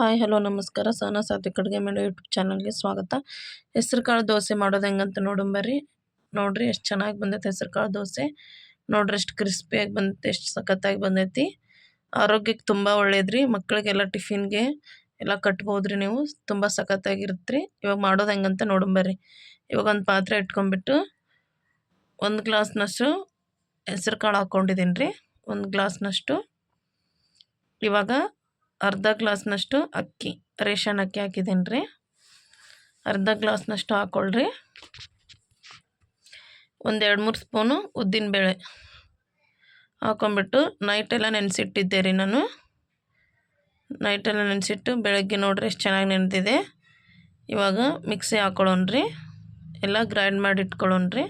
Hi, hello, ನಮಸ್ಕಾರ. ಸಹನಾ ಸಾತ್ವಿಕ್ ಅಡುಗೆ madam YouTube ಚಾನಲ್ಗೆ ಸ್ವಾಗತ. ಹೆಸರು ಕಾಳು ದೋಸೆ ಮಾಡೋದು ಹೆಂಗಂತ ನೋಡಂಬರ್ರಿ ನೋಡ್ರಿ, ಎಷ್ಟು ಚೆನ್ನಾಗಿ ಬಂದೈತೆ ಹೆಸರು ಕಾಳು ದೋಸೆ. ನೋಡ್ರಿ, ಎಷ್ಟು ಕ್ರಿಸ್ಪಿಯಾಗಿ ಬಂದೈತೆ, ಎಷ್ಟು ಸಖತ್ತಾಗಿ ಬಂದೈತಿ. ಆರೋಗ್ಯಕ್ಕೆ ತುಂಬ ಒಳ್ಳೇದ್ರಿ. ಮಕ್ಕಳಿಗೆಲ್ಲ ಟಿಫಿನ್ಗೆ ಎಲ್ಲ ಕಟ್ಬೋದ್ರಿ ನೀವು. ತುಂಬ ಸಖತ್ತಾಗಿರುತ್ತೆ ರೀ ಇವಾಗ ಮಾಡೋದು ಹೆಂಗಂತ ನೋಡಂಬರ್ರಿ ಇವಾಗ ಒಂದು ಪಾತ್ರೆ ಇಟ್ಕೊಂಡ್ಬಿಟ್ಟು ಒಂದು ಗ್ಲಾಸ್ನಷ್ಟು ಹೆಸರು ಕಾಳು ಹಾಕ್ಕೊಂಡಿದ್ದೀನಿ ರೀ. ಒಂದು ಗ್ಲಾಸ್ನಷ್ಟು ಇವಾಗ ಅರ್ಧ ಗ್ಲಾಸ್ನಷ್ಟು ಅಕ್ಕಿ, ರೇಷನ್ ಅಕ್ಕಿ ಹಾಕಿದ್ದೀನಿ ರೀ. ಅರ್ಧ ಗ್ಲಾಸ್ನಷ್ಟು ಹಾಕ್ಕೊಳ್ರಿ ಒಂದು ಎರಡು ಮೂರು ಸ್ಪೂನು ಉದ್ದಿನಬೇಳೆ ಹಾಕೊಂಬಿಟ್ಟು ನೈಟೆಲ್ಲ ನೆನೆಸಿಟ್ಟಿದ್ದೆ ರೀ ನಾನು. ನೈಟೆಲ್ಲ ನೆನೆಸಿಟ್ಟು ಬೆಳಗ್ಗೆ ನೋಡ್ರಿ ಎಷ್ಟು ಚೆನ್ನಾಗಿ ನೆನೆದಿದೆ. ಇವಾಗ ಮಿಕ್ಸಿ ಹಾಕ್ಕೊಳ್ಳೋಣ್ರಿ ಎಲ್ಲ ಗ್ರೈಂಡ್ ಮಾಡಿ ಇಟ್ಕೊಳ್ಳೋಣ್ರಿ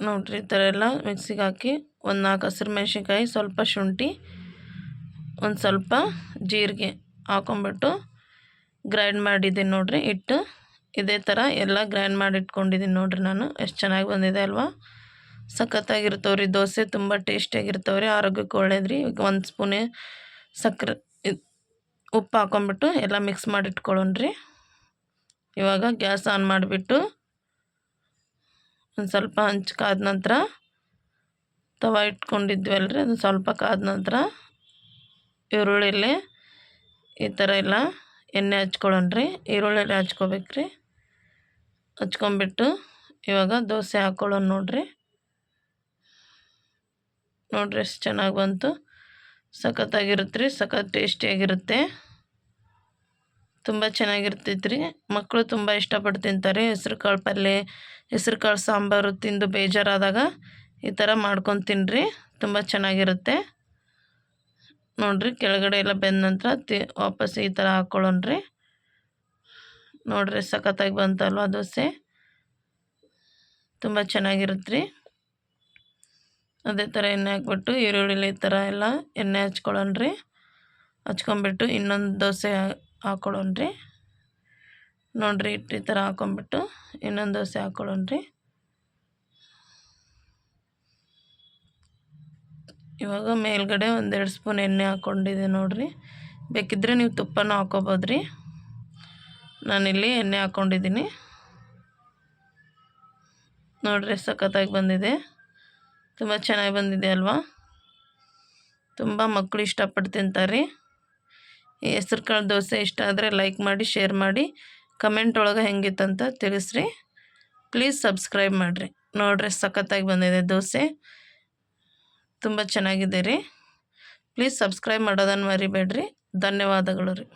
ನೋಡ್ರಿ ಈ ಥರ ಎಲ್ಲ ಮಿಕ್ಸಿಗೆ ಹಾಕಿ ಒಂದು ನಾಲ್ಕು ಹಸಿರು ಮೆಣಸಿನ್ಕಾಯಿ ಸ್ವಲ್ಪ ಶುಂಠಿ ಒಂದು ಸ್ವಲ್ಪ ಜೀರಿಗೆ ಹಾಕೊಂಬಿಟ್ಟು ಗ್ರೈಂಡ್ ಮಾಡಿದ್ದೀನಿ ನೋಡಿರಿ ಇಟ್ಟು ಇದೇ ಥರ ಎಲ್ಲ ಗ್ರೈಂಡ್ ಮಾಡಿ ಇಟ್ಕೊಂಡಿದ್ದೀನಿ ನೋಡಿರಿ ನಾನು. ಎಷ್ಟು ಚೆನ್ನಾಗಿ ಬಂದಿದೆ ಅಲ್ವಾ? ಸಖತ್ತಾಗಿರ್ತಾವೆ ರೀ ದೋಸೆ ತುಂಬ ಟೇಸ್ಟಿಯಾಗಿರ್ತಾವೆ ರೀ ಆರೋಗ್ಯಕ್ಕೆ ಒಳ್ಳೇದ್ರಿ. ಈಗ ಒಂದು ಸ್ಪೂನೆ ಸಕ್ಕರೆ ಉಪ್ಪು ಹಾಕೊಂಬಿಟ್ಟು ಎಲ್ಲ ಮಿಕ್ಸ್ ಮಾಡಿ ಇಟ್ಕೊಳ್ಳೋಣ್ರಿ ಇವಾಗ ಗ್ಯಾಸ್ ಆನ್ ಮಾಡಿಬಿಟ್ಟು ಒಂದು ಸ್ವಲ್ಪ ಹಂಚು ಕಾದ ನಂತರ ತವ ರೀ ಅದು ಸ್ವಲ್ಪ ಕಾದ ನಂತರ ಈರುಳ್ಳಿಲಿ ಈ ಥರ ಎಲ್ಲ ಎಣ್ಣೆ ಹಚ್ಕೊಳ್ಳೋಣ್ರಿ. ಈರುಳ್ಳಿ ಹಚ್ಕೋಬೇಕ್ರಿ. ಹಚ್ಕೊಂಬಿಟ್ಟು ಇವಾಗ ದೋಸೆ ಹಾಕ್ಕೊಳ್ಳೋಣ ನೋಡ್ರಿ. ನೋಡ್ರಿ ಎಷ್ಟು ಚೆನ್ನಾಗಿ ಬಂತು. ಸಖತ್ತಾಗಿರುತ್ತೆ ರೀ ಸಖತ್ ಟೇಸ್ಟಿಯಾಗಿರುತ್ತೆ. ತುಂಬ ಚೆನ್ನಾಗಿರ್ತೈತೆ ರೀ ಮಕ್ಕಳು ತುಂಬ ಇಷ್ಟಪಟ್ಟು ತಿಂತಾರೆ. ಹೆಸ್ರು ಕಾಳು ಪಲ್ಯ, ಹೆಸ್ರು ಕಾಳು ಸಾಂಬಾರು ತಿಂದು ಬೇಜಾರಾದಾಗ ಈ ಥರ ಮಾಡ್ಕೊಂಡು ತಿನ್ನಿರಿ ತುಂಬ ಚೆನ್ನಾಗಿರುತ್ತೆ. ನೋಡಿರಿ, ಕೆಳಗಡೆ ಎಲ್ಲ ಬೆಂದ ನಂತರ ತಿ ವಾಪಸ್ ಈ ಥರ ಹಾಕ್ಕೊಳ್ಳೋಣ್ರಿ ನೋಡಿರಿ, ಸಖತ್ತಾಗಿ ಬಂತಲ್ವ ದೋಸೆ. ತುಂಬ ಚೆನ್ನಾಗಿರುತ್ತೆ ರೀ ಅದೇ ಥರ ಎಣ್ಣೆ ಹಾಕ್ಬಿಟ್ಟು, ಈರುಳ್ಳಿ ಈ ಥರ ಎಲ್ಲ ಎಣ್ಣೆ ಹಚ್ಕೊಳ್ಳೋಣ್ರಿ. ಹಚ್ಕೊಂಬಿಟ್ಟು ಇನ್ನೊಂದು ದೋಸೆ ಹಾಕ್ಕೊಳ್ಳೋಣ್ರಿ ನೋಡಿರಿ ಇಟ್ಟು ಈ ಥರ ಹಾಕ್ಕೊಂಬಿಟ್ಟು ಇನ್ನೊಂದು ದೋಸೆ ಹಾಕ್ಕೊಳ್ಳೋಣ್ರಿ ಇವಾಗ ಮೇಲ್ಗಡೆ ಒಂದೆರಡು ಸ್ಪೂನ್ ಎಣ್ಣೆ ಹಾಕ್ಕೊಂಡಿದ್ದೆ ನೋಡಿರಿ. ಬೇಕಿದ್ದರೆ ನೀವು ತುಪ್ಪನೂ ಹಾಕ್ಕೋಬೋದು ರೀ ನಾನಿಲ್ಲಿ ಎಣ್ಣೆ ಹಾಕ್ಕೊಂಡಿದ್ದೀನಿ ನೋಡಿರಿ ಸಖತ್ತಾಗಿ ಬಂದಿದೆ. ತುಂಬ ಚೆನ್ನಾಗಿ ಬಂದಿದೆ ಅಲ್ವಾ? ತುಂಬ ಮಕ್ಕಳು ಇಷ್ಟಪಟ್ಟು ತಿಂತಾರೆ. ಈ ಹೆಸ್ರು ಕಾಳು ದೋಸೆ ಇಷ್ಟ ಆದರೆ ಲೈಕ್ ಮಾಡಿ, ಶೇರ್ ಮಾಡಿ. ಕಮೆಂಟ್ ಒಳಗೆ ಹೆಂಗಿತ್ತಂತ ತಿಳಿಸ್ರಿ. ಪ್ಲೀಸ್ ಸಬ್ಸ್ಕ್ರೈಬ್ ಮಾಡಿರಿ. ನೋಡಿರಿ ಸಖತ್ತಾಗಿ ಬಂದಿದೆ ದೋಸೆ. ತುಂಬ ಚೆನ್ನಾಗಿದೆ ರೀ ಪ್ಲೀಸ್ ಸಬ್ಸ್ಕ್ರೈಬ್ ಮಾಡೋದನ್ನು ಮರಿಬೇಡ್ರಿ. ಧನ್ಯವಾದಗಳು ರೀ.